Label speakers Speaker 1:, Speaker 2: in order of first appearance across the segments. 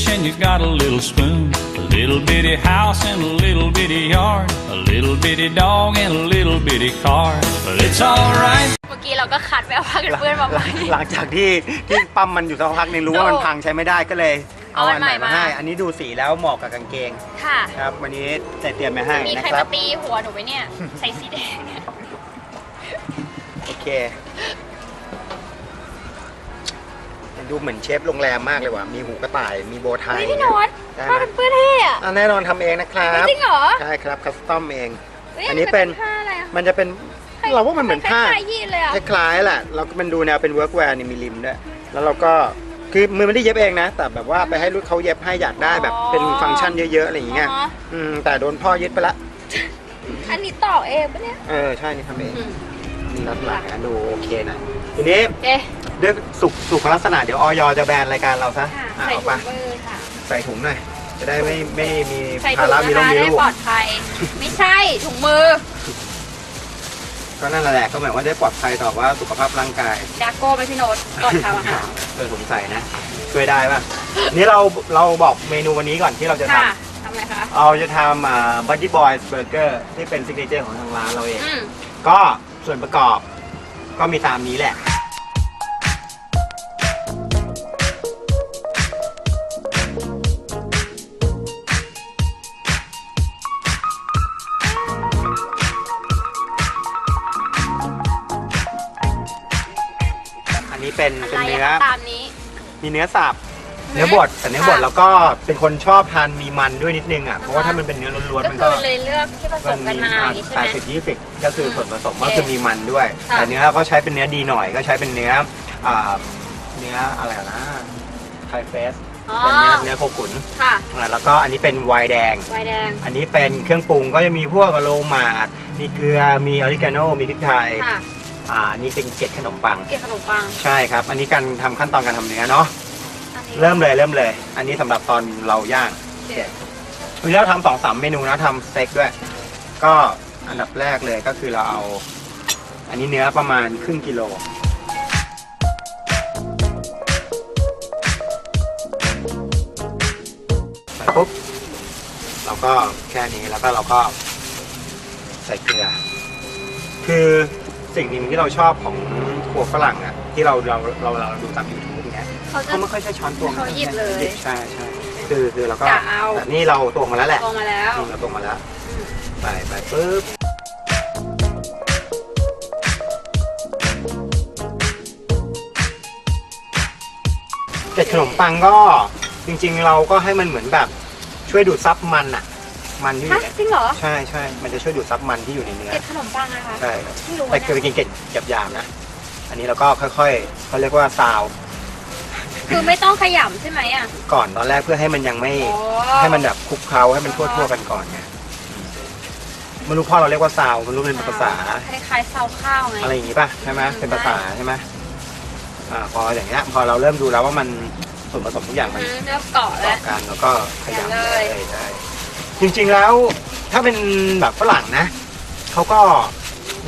Speaker 1: little dish and you got a little spoon. A little bitty house and a little bitty yard. A little bitty dog and a little bitty car. But it's alright.
Speaker 2: เมื่อกี้เราก็คัดไปเอาผ้ากันเปื้อนมาใหม่
Speaker 3: หลังจากที่ที่ปั๊มมันอยู่สักพักหนึงรู้ว่ามันพังใช้ไม่ได้ก็เลย เอาอันใหม่
Speaker 2: เอาอันใหม่
Speaker 3: มา
Speaker 2: มา
Speaker 3: ให้ อันนี้ดูสีแล้วเหมาะกับกางเกง
Speaker 2: ค่ะ
Speaker 3: ครับ วันนี้ใส่เตรียมมาให้
Speaker 2: มี
Speaker 3: นะ
Speaker 2: ใคร
Speaker 3: ครั
Speaker 2: มา
Speaker 3: บ
Speaker 2: ตีหัวหนูไหมเนี่ย ใส่สีแดงเนี่ย
Speaker 3: โอเค ดูเหมือนเชฟโรงแรมมากเลยว่ะ มีหูกระต่าย มีโบว์ไท
Speaker 2: เฮ้
Speaker 3: ย
Speaker 2: ยพี่โนอต
Speaker 3: ได้
Speaker 2: ผ้า
Speaker 3: ไหม
Speaker 2: กันเปื้อนเท่อะ
Speaker 3: อะแน่นอนทำเองนะครับ
Speaker 2: จริงเหรอ
Speaker 3: ใช่ครับคัสตอมเอง
Speaker 2: ฮ้ย
Speaker 3: อันนี้เป็น
Speaker 2: ผ้าอะไรอะ
Speaker 3: มันจะเป็น เราว่ามันเหมือนผ้า
Speaker 2: คล้ายๆยีนเลยอะ
Speaker 3: คล้ายๆแหละเราก็มันดูแนวเป็นเวิร์กแวร์นี่มีริมด้วย แล้วเราก็ คือมือไม่ได้เย็บเองนะ แต่แบบว่าไปให้ลูกเขาเย็บให้อยากได้แบบเป็นฟังก์ชันเยอะๆอะไรอย่างเงี้ย
Speaker 2: อ๋อ
Speaker 3: อืม แต่โดนพ่อยึดไปละ
Speaker 2: อันนี้ต่อเองปะเนี่ย
Speaker 3: เออ ใช่ นี่ทำเอง
Speaker 2: อืม
Speaker 3: นี่ลักษณะนะดูโอเคนะ ทีนี้
Speaker 2: เอ๊ะ
Speaker 3: ด้วยสุขสุขลักษณะเดี๋ยวออยจะแบนรายการเราซะ
Speaker 2: ค่ะ
Speaker 3: อะ
Speaker 2: ใส่
Speaker 3: เอา
Speaker 2: ถุ
Speaker 3: ไป
Speaker 2: งมือค่ะ
Speaker 3: ใส่ถุงหน่อยจะได้ไม่ไม่มี
Speaker 2: ใส่
Speaker 3: ภา
Speaker 2: ถุง
Speaker 3: ระมี
Speaker 2: นะ
Speaker 3: ต้อง
Speaker 2: คะ
Speaker 3: มี
Speaker 2: ได้
Speaker 3: ลูก
Speaker 2: ปลอดภัย ไม่ใช่ถุงมือ
Speaker 3: ก็นั่นแหละก็หมายว่าได้ปลอดภัยต่อว่าสุขภาพร่างกาย
Speaker 2: ดาโก้ไหมพี่โน้ตก่อนทำอาหาร
Speaker 3: เออผมใส่นะช่วยได้ป่ะ นี่เราเราบอกเมนูวันนี้ก่อนที่เราจะท
Speaker 2: ค่ะทำไมคะำ
Speaker 3: เราจะทำอ่าบัตตี้บอยส์เบอร์เกอร์ที่เป็นซิกเนเจอร์ของทางร้านเราเอง
Speaker 2: อืม
Speaker 3: ก็ส่วนประกอบก็มีตามนี้แหละ อันนี้เป็น
Speaker 2: อะ
Speaker 3: เป็น
Speaker 2: ไร
Speaker 3: เนื้อ
Speaker 2: อะตามนี้
Speaker 3: มีเนื้อสับเนื้อบดแต่เนื้อบด
Speaker 2: ค่ะ
Speaker 3: แล้วก็เป็นคนชอบทานมีมันด้วยนิดนึงอะเพราะว่าถ้ามันเป็นเนื้อล้วนๆ
Speaker 2: ก็
Speaker 3: มัน
Speaker 2: คื
Speaker 3: ก็
Speaker 2: อเลยเลือกที่ผสมกันมาอย่างนี้ใช่
Speaker 3: แป
Speaker 2: ไหม
Speaker 3: ดสิบยี่สิบก็คือส่วนผสมก็
Speaker 2: โอเค
Speaker 3: คือมีมันด้วย
Speaker 2: ค่ะ
Speaker 3: แต่เนื้อก็ใช้เป็นเนื้อดีหน่อยก็ใช้เป็นเนื้ออ่าเนื้ออะไรนะไทเฟส
Speaker 2: อ๋อ
Speaker 3: เป็นเนื้อเนื้อโคขุน
Speaker 2: ค่ะ
Speaker 3: อ่าแล้วก็อันนี้เป็นไวน์แดง
Speaker 2: ไวน์แดง
Speaker 3: อันนี้เป็นเครื่องปรุงก็จะมีพวกโรมาดมีเกลือมีออริกาโนมีพริกไทย
Speaker 2: ค่ะ
Speaker 3: อ่าอันนี้เป็นเกล็ดขนมปัง
Speaker 2: เกล็ดขนมปัง
Speaker 3: ใช่ครับ อันนี้การทำขั้นตอนการทำเนื้อเนาะ
Speaker 2: อันนี้
Speaker 3: เริ่มเลยเริ่มเลย อันนี้สำหรับตอนเราย่าง
Speaker 2: โอเค
Speaker 3: วันนี้เราทำสองสามเมนูนะทำสเต็กด้วย ก็อันดับแรกเลยก็คือเราเอา อันนี้เนื้อประมาณครึ่งกิโล ใส่ปุ๊บเราก็แค่นี้แล้วก็เราก็ใส่เกลือ คือ สิ่งหนึ่งที่เราชอบของครัวฝรั่งอะที่เราเราเราเราดูตามยูทูบเนี้ย
Speaker 2: เขาจะ
Speaker 3: เขาไม่ค่อยใช้ช้อนตวง
Speaker 2: เขาหยิบเลย
Speaker 3: ใช่ใช่คือคือเราก็
Speaker 2: กะเอา
Speaker 3: แต่นี่เราตวงมาแล้วแหละ
Speaker 2: ลงมาแล้ว
Speaker 3: นี่เราตวงมาแล้วไปไปปุ๊บเกล็ดขนมปังก็จริง ๆ เราก็ให้มันเหมือนแบบช่วยดูดซับมันอะ มันที่อ
Speaker 2: ฮะ
Speaker 3: ยู่ใน
Speaker 2: จริงเหรอ
Speaker 3: ใช่ใช่มันจะช่วยดูดซับมันที่อยู่ในเนื้อ
Speaker 2: เกล็ดขนมปังนะคะ
Speaker 3: ใช่ครับ
Speaker 2: ไม่รู้
Speaker 3: แต่
Speaker 2: นะ
Speaker 3: คือไปกินเกล็ดหยาบๆนะ อันนี้เราก็ค่อยๆเขาเรียกว่าซาว
Speaker 2: คือไม่ต้องขยำใช่ไหมอะ
Speaker 3: ก่อนตอนแรกเพื่อให้มันยังไม่
Speaker 2: อ๋อ
Speaker 3: ให้มันแบบคลุกเคล้าให้มันทั่วๆกันก่อนไงไม่รู้พ่อเราเรียกว่าซาวไม่รู้เป็นภาษา
Speaker 2: คล้ายๆซาวข้าวไง
Speaker 3: อะไรอย่างงี้ป่ะใช่ไหม
Speaker 2: อืม
Speaker 3: เป็นภาษาใช่ไหมอ่าพออย่างเงี้ยพอเราเริ่มดูแล้วว่ามันส่วนผสมทุกอย่างมัน
Speaker 2: อืมเริ่มเกาะ
Speaker 3: ต่
Speaker 2: แล้
Speaker 3: อ
Speaker 2: ว
Speaker 3: กันแล้วก็ขยำ
Speaker 2: เล
Speaker 3: เลยยใช่ จริงๆแล้วถ้าเป็นแบบฝรั่งนะเขาก็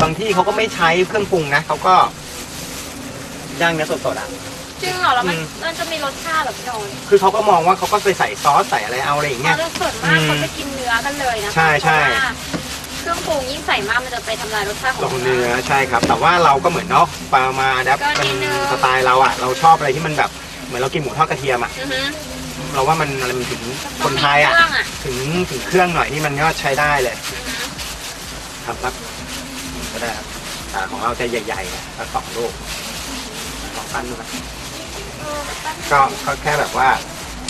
Speaker 3: บางที่เขาก็ไม่ใช้เครื่องปรุงนะเขาก็ย่างเนื้อสดๆอะ
Speaker 2: จริงเหรอแล้วมัน
Speaker 3: อืม
Speaker 2: มันจะมีรสชาติเหรอพี่โดน
Speaker 3: คือเขาก็มองว่าเขาก็ไปใส่ซอสใส่อะไรเอาอะไรอย่างเงี้ย
Speaker 2: เราส่วนมาก
Speaker 3: อืม
Speaker 2: เขาจะกินเนื้อกันเลยนะคะ
Speaker 3: ใช่ใช่
Speaker 2: เพราะว่าเครื่องปรุงยิ่งใส่มากมันจะไปทำลายรสชาติข
Speaker 3: ล
Speaker 2: อง
Speaker 3: งเนื้อใช่ครับ แต่ว่าเราก็เหมือนเนาะปลามาดับ
Speaker 2: ก็
Speaker 3: เป็น
Speaker 2: นิดนึง
Speaker 3: สไตล์เราอะ เราชอบอะไรที่มันแบบ เหมือนเรากินหมูทอดกระเทียมอะ
Speaker 2: อือฮึ
Speaker 3: เราว่ามันอะไรมันถึงคนไทยอะ
Speaker 2: เครื่องอะ
Speaker 3: ถึงถึงเครื่องหน่อยนี่มันก็ใช้ได้เลย
Speaker 2: อือฮึ
Speaker 3: ครับครับก็ได้ครับแต่ของเราจะใหญ่ๆนะสักสองลูกสองปั้นลูกนะ
Speaker 2: เออแป๊บนึง
Speaker 3: ก็ก็แค่แบบว่า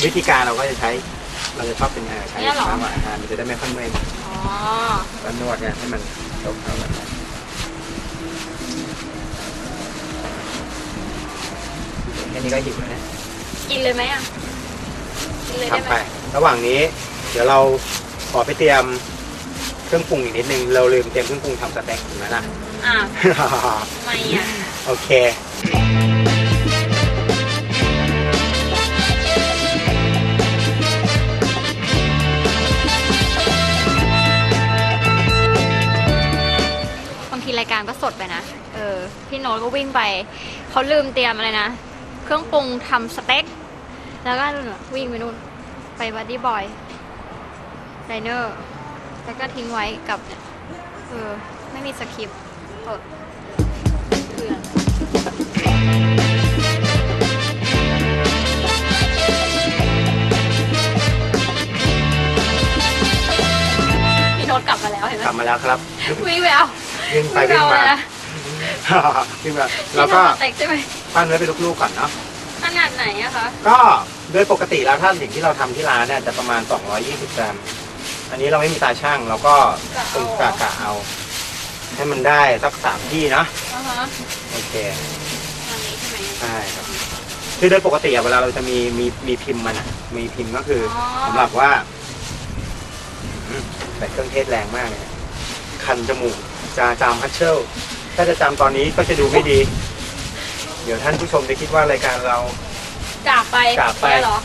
Speaker 3: วิธีการเราก็จะใช้ เราจะชอบเป็นไงใช้
Speaker 2: เนี่ยเหรอ
Speaker 3: น้ำอาหารมันจะได้ไม่ค่อยเมื่อย
Speaker 2: อ๋อ
Speaker 3: แล้วนวดเนี่ยให้มันยกเข้าแบบนี้แค่นี้ก็หิวแล้วเนี่ย
Speaker 2: กินเลยไหมอะ กินเลยได้
Speaker 3: ทำ
Speaker 2: ไห
Speaker 3: ไป
Speaker 2: ม
Speaker 3: ระหว่างนี้ เดี๋ยวเราขอไปเตรียมเครื่องปรุงอีกนิดนึง เราลืมเตรียมเครื่องปรุงทำสเต็กถูกไหมล่ะ
Speaker 2: อะทำไมอะ
Speaker 3: โอเค
Speaker 2: บางทีรายการก็สดไปนะ เออ พี่โน้ตก็วิ่งไป เขาลืมเตรียมอะไรนะ เครื่องปรุงทำสเต็ก แล้วก็นู่นน่ะวิ่งไปนู่น ไปบัดดี้บอยไดเนอร์แล้วก็ทิ้งไว้กับเนี่ยเออ ไม่มีสคริปต์เออเพื่อนพี่โน้ตกลับมาแล้วเห็นไหม
Speaker 3: กลับมาแล้วครับ
Speaker 2: วิ่งไปเอา
Speaker 3: วิ่งไปวิ่งมา
Speaker 2: เอาเลยนะ
Speaker 3: วิ่งมาแล้วก็
Speaker 2: พี่ทำสเต็กใช่ไหม
Speaker 3: ปั้นไว้เป็นลูกๆก่อนเนาะ
Speaker 2: ขนาดไหนอะคะ
Speaker 3: ก็โดยปกติแล้วถ้าสิ่งที่เราทำที่ร้านเนี่ยจะประมาณ 220 กรัม อันนี้เราไม่มีตาช่างเราก็ตรงกะกะเอา ให้มันได้สักสามที่เนาะ
Speaker 2: อ่าฮะ
Speaker 3: โอเค
Speaker 2: อันนี้ใช่ไหม
Speaker 3: ใช่ครับคือโดยปกติอะเวลาเราจะมีมีมีพิมพ์มันอะมีพิมพ์ก็คืออ
Speaker 2: อ
Speaker 3: สำหรับว่าอืมแต่เครื่องเทศแรงมากเลยนะคันจมูกจาจามฮัตเชลถ้าจะจำตอนนี้ก็จะดูไม่ดี เดี๋ยวท่านผู้ชมจะคิดว่ารายการเรา
Speaker 2: จากไป
Speaker 3: จากไป
Speaker 2: เนี่ยเหรอ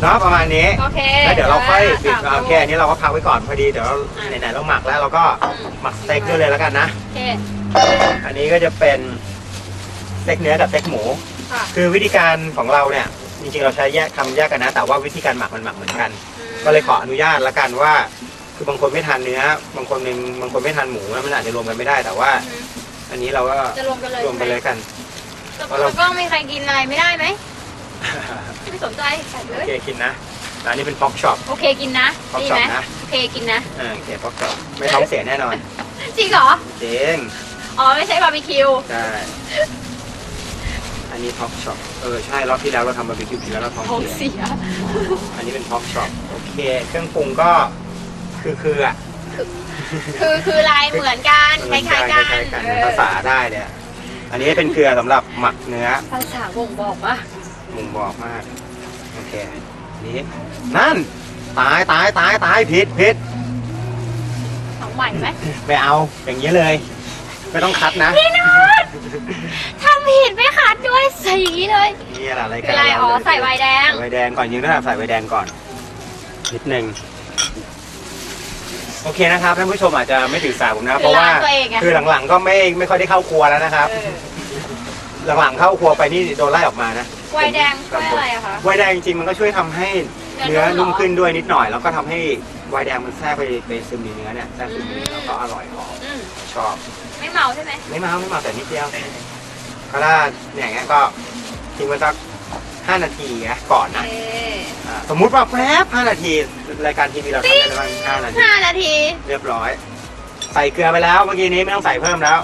Speaker 3: เนาะประมาณนี้
Speaker 2: โอเค
Speaker 3: แล้วเดี๋ยวเราค่อยปิด
Speaker 2: สาม
Speaker 3: โอเคอันนี้เราก็พักไว้ก่อนพอดีเดี๋ยวเรา
Speaker 2: อะ
Speaker 3: ไหนๆเราหมักแล้วเราก็
Speaker 2: อืม
Speaker 3: หมักสเต็กด้วยเลยแล้วกันนะ
Speaker 2: โอเค
Speaker 3: อันนี้ก็จะเป็นสเต็กเนื้อกับสเต็กหมู
Speaker 2: ค่ะ
Speaker 3: คือวิธีการของเราเนี่ย จริงๆเราใช้แยกทำแยกกันนะ แต่ว่าวิธีการหมักมันหมักเหมือนกัน
Speaker 2: ม
Speaker 3: ก็เลยขออนุญาตละกันว่า คือบางคนไม่ทานเนื้อ บางคนนึงบางคนไม่ทานหมูแล้วมันอาจจะรวมกันไม่ได้แต่ว่า
Speaker 2: อืม
Speaker 3: อันนี้เราก็
Speaker 2: จะรวมกันเลย
Speaker 3: รวมกันเลยกัน
Speaker 2: แต่แล้วก็มีใครกินอะไรไม่ได้ไหมไม่สนใจใส่เล
Speaker 3: โอยเคกินนะอันนี้เป็นพ็อกช็อป
Speaker 2: โอเคกินนะ
Speaker 3: ขอบ
Speaker 2: ดี
Speaker 3: คุณ
Speaker 2: ไหม
Speaker 3: นะ
Speaker 2: โอเคกินนะ
Speaker 3: อ่าโอเคพ็อกช็อปไม่ท้องเสียแน่นอน
Speaker 2: จริงเหรอ
Speaker 3: จริง
Speaker 2: อ๋อไม่ใช่บาร์บีคิว
Speaker 3: ใช่อันนี้พ็อกช็อปเออใช่รอบที่แล้วเราทำบาร์บีคิวกินแล้วเราท้อง
Speaker 2: ท้อง
Speaker 3: เสีย
Speaker 2: เสีย
Speaker 3: อันนี้เป็นพ็อกช็อปโอเค เครื่องปรุงก็คือคืออะ
Speaker 2: คือคือลายเหมือนกันคล้ายๆกัน
Speaker 3: คล้ายๆกัน
Speaker 2: เออ
Speaker 3: ภาษาได้เนี่ย อันนี้เป็นเกลือสำหรับหมักเนื้อ
Speaker 2: ภาษาบ่งบอกว่า
Speaker 3: มุงบอกมาก โอเคนี่นั่น ตายตายตายตายผิดผิด
Speaker 2: ของใหม่ไหม
Speaker 3: ไม่เอาอย่างนี้เลย ไม่ต้องคัดนะ
Speaker 2: พี่โนอตทำผิดไม่คัดด้วยใส่อย่างนี้เลย
Speaker 3: นี่แหละราย
Speaker 2: คื
Speaker 3: กา
Speaker 2: อ
Speaker 3: ร
Speaker 2: อะไรอ๋อใส่ไวน์แดง
Speaker 3: ใส่ไวน์แดงก่อนยิงระดับใส่ไวน์แดงก่อนนิดนึง โอเคนะครับท่านผู้ชมอาจจะไม่ถือสาผมนะ เพราะว่า
Speaker 2: คือร้านตัวเองไง
Speaker 3: คือหลังๆก็ไม่ไม่ค่อยได้เข้าครัวแล้วนะครับ
Speaker 2: เออ
Speaker 3: หลังๆเข้าครัวไปนี่โดนไล่ออกมานะ
Speaker 2: ไวน์แดงช่วยอะไรอะคะ
Speaker 3: ไวน์แดงจริงๆมันก็ช่วยทำให้
Speaker 2: เนื้
Speaker 3: เนื้อ
Speaker 2: อนุ่
Speaker 3: นุ่ม
Speaker 2: มเหรอ
Speaker 3: ขึ้นด้วยนิดหน่อย แล้วก็ทำให้ไวน์แดงมันแทรกไปไปซึมในเนื้อเนี่ยแทรกซึมในเนื้อแล้วก็อร่อยหอม
Speaker 2: อืม
Speaker 3: ชอบ
Speaker 2: ไม่เมาใช่ไหม
Speaker 3: ไม่มาไม่มาแต่นิดเดียวก็ถ้าอย่างเงี้ยก็ทิ้งไว้สัก ห้านาทีนะก่อน
Speaker 2: โอ
Speaker 3: นะ
Speaker 2: เค
Speaker 3: อ่าสมมุติว่าแป๊บห้านาที รายการทีวีเราทำได้ประมาณห้านาที
Speaker 2: ห้านาที
Speaker 3: เรียบร้อย ใส่เกลือไปแล้วเมื่อกี้นี้ไม่ต้องใส่เพิ่มแล้ว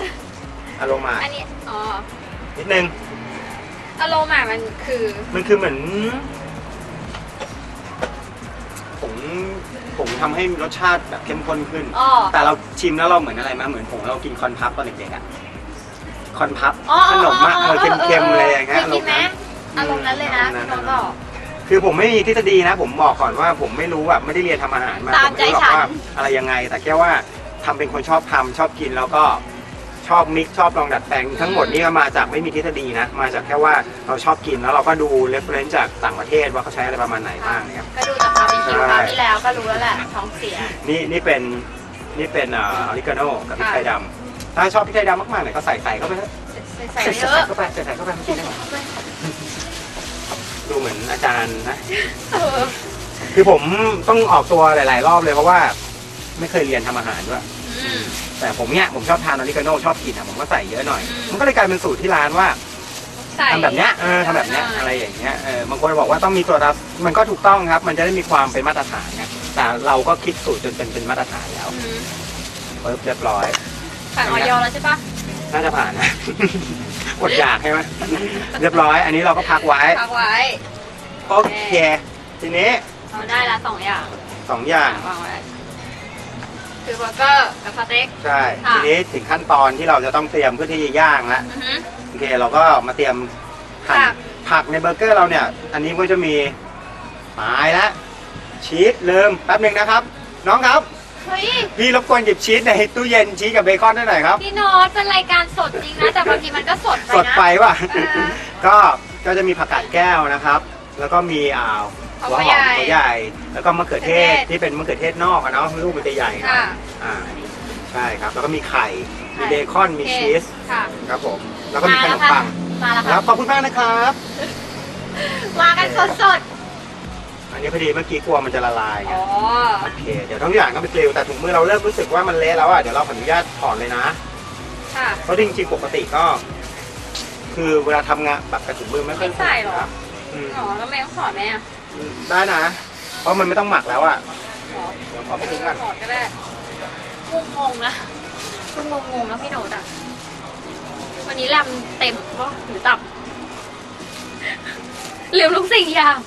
Speaker 3: อารมณ์มา
Speaker 2: อันนี้ อ๋อ
Speaker 3: นิดนึง
Speaker 2: อารมณ์อะมันคือ
Speaker 3: มันคือเหมือนผงผงทำให้รสชาติแบบเข้มข้นขึ้น
Speaker 2: อ๋อ
Speaker 3: แต่เราชิมแล้วเราเหมือนอะไรมาเหมือนผงเรากินคอนพับตอนเด็กๆอะคอนพับ
Speaker 2: อ๋อ
Speaker 3: ขนมอะเออเค็มๆอะไรอย่างเงี้ยาร
Speaker 2: อาร
Speaker 3: ม
Speaker 2: ม
Speaker 3: ณ์
Speaker 2: ณ์
Speaker 3: นั้
Speaker 2: นั้นนเลยนะ
Speaker 3: อารมณ์นั้น
Speaker 2: พี่โน้ตบอก
Speaker 3: คือผมไม่มีทฤษฎีนะ ผมบอกก่อนว่าผมไม่รู้แบบไม่ได้เรียนทำอาหารมา
Speaker 2: ตาม
Speaker 3: ผมไม่รู้หร
Speaker 2: ใจฉั
Speaker 3: อก
Speaker 2: น
Speaker 3: ว่าอะไรยังไง แต่แค่ว่าทำเป็นคนชอบทำชอบกินแล้วก็ชอบมิกซ์ชอบลองดัดแปลงทั้งหมดนี่ก็มาจากไม่มีทฤษฎีนะ มาจากแค่ว่าเราชอบกินแล้วเราก็ดูเรฟเฟรนซ์จากต่างประเทศว่าเขาใช้อะไรประมาณไหนบ้างนะครับ
Speaker 2: ก็ดูจากบาร์บีคิว
Speaker 3: ใช่
Speaker 2: คราวที่แล้วก็รู้แล้วแหละท้องเสีย
Speaker 3: นี่นี่เป็นนี่เป็นเออริกาโน่กับพริกไทยดำถ้าชอบพริกไทยดำมากๆหน่อยก็ใส่ใส่เข้าไปเถอะ
Speaker 2: ใส่ใส่เยอะ
Speaker 3: เข้าไปใส่ใส่เข้าไปเมื่อกี้นะดู เหมือนอาจารย์นะ
Speaker 2: เออ
Speaker 3: คือผมต้องออกตัวหลาย ๆ รอบเลยเพราะว่า ไม่เคยเรียนทำอาหารด้วย
Speaker 2: อืม
Speaker 3: แต่ผมเนี่ยผมชอบทานออริกาโน่ชอบกินอะผมก็ใส่เยอะหน่อย
Speaker 2: อืม
Speaker 3: มันก็เลยกลายเป็นสูตรที่ร้านว่า
Speaker 2: ใส่
Speaker 3: ทำแบบเนี้ยเออทำแบบเนี้ยอะไรอย่างเงี้ยเออบางคนบอกว่าต้องมีตัวรับมันก็ถูกต้องครับ มันจะได้มีความเป็นมาตรฐานไงแต่เราก็คิดสูตรจนเป็นเป็นมาตรฐานแล้ว
Speaker 2: อืม
Speaker 3: ปึ๊บเรียบร้อย
Speaker 2: ผ่านออยแล้วใช่ปะ
Speaker 3: น่าจะผ่านนะ อดอยากใช่ไหมเรียบร้อย อันนี้เราก็พักไว้
Speaker 2: พักไว้
Speaker 3: โอเค ทีนี้
Speaker 2: เราได้ละสองอย่าง
Speaker 3: สองอย่าง
Speaker 2: วางไว้คือเบอร์เกอร์กับสเต็ก
Speaker 3: ใช่
Speaker 2: ค่ะ
Speaker 3: ทีนี้ถึงขั้นตอนที่เราจะต้องเตรียมเพื่อที่จะย่างแล้ว
Speaker 2: อือฮึ
Speaker 3: โอเคเราก็มาเตรียมหั่น
Speaker 2: ผัก
Speaker 3: ผักในเบอร์เกอร์เราเนี่ย อันนี้ก็จะมีตายแล้วชีสลืมแป๊บหนึ่งนะครับ น้องครับ
Speaker 2: เฮ้ย
Speaker 3: พี่รบกวนหยิบชีสในตู้เย็นชีสกับเบคอนได้หน่อยครับ
Speaker 2: พี่โน้ตเป็นรายการสดจริงนะ แต่บางทีมันก็สดไป
Speaker 3: สด
Speaker 2: นะ
Speaker 3: ไปว่ะ
Speaker 2: เออ
Speaker 3: ก็ก็จะมีผักกาดแก้วนะครับ แล้วก็มีอ่าหัวหอม
Speaker 2: หัวใหญ่
Speaker 3: หัวใหญ่แล้วก็มะเขือเทศ
Speaker 2: มะเขือเทศ
Speaker 3: ที่เป็นมะเขือเทศนอกอะเนาะลูกมันจะใหญ่หน่อย
Speaker 2: ค่ะ
Speaker 3: อ่าใช่ครับ แล้วก็มีไข่
Speaker 2: ไข่
Speaker 3: มีเบคอน มี
Speaker 2: โอเค
Speaker 3: ชีส
Speaker 2: ค่ะ
Speaker 3: ครับผม แล้วก็มีขนมปัง
Speaker 2: ขมาแล้ว
Speaker 3: ค
Speaker 2: ค
Speaker 3: รั
Speaker 2: รั
Speaker 3: บบขอบคุณมากนะครับ
Speaker 2: มากันสด
Speaker 3: อันนี้พอดีเมื่อกี้กลัวมันจะละลาย
Speaker 2: ๆ
Speaker 3: ไง
Speaker 2: อ๋อ
Speaker 3: โอเค เดี๋ยวทุกอย่างก็ไปกลิวแต่ถุงมือเราเริ่มรู้สึกว่ามันเละแล้วอะ เดี๋ยวเราขออนุญาตถอนเลยนะ
Speaker 2: ค่ะ
Speaker 3: เพราะจริงๆปกติก็ คือเวลาทำงานแบบกระถุงมือไม่ค่อย
Speaker 2: ไม่ใส่หรอ
Speaker 3: อืม
Speaker 2: อ๋อแล้วแม่ต้องถอดไหมอะ
Speaker 3: ได้นะ เพราะมันไม่ต้องหมักแล้วอะ
Speaker 2: อ๋อ
Speaker 3: เดี๋ยวขอไปทิ้งก่อน
Speaker 2: ถอดก็ได้งงงๆนะเพิ่งงงๆแล้วพี่โนดอะ วันนี้แรมเต็มปะหรือต่ำลืมทุกสิ่งอย่าง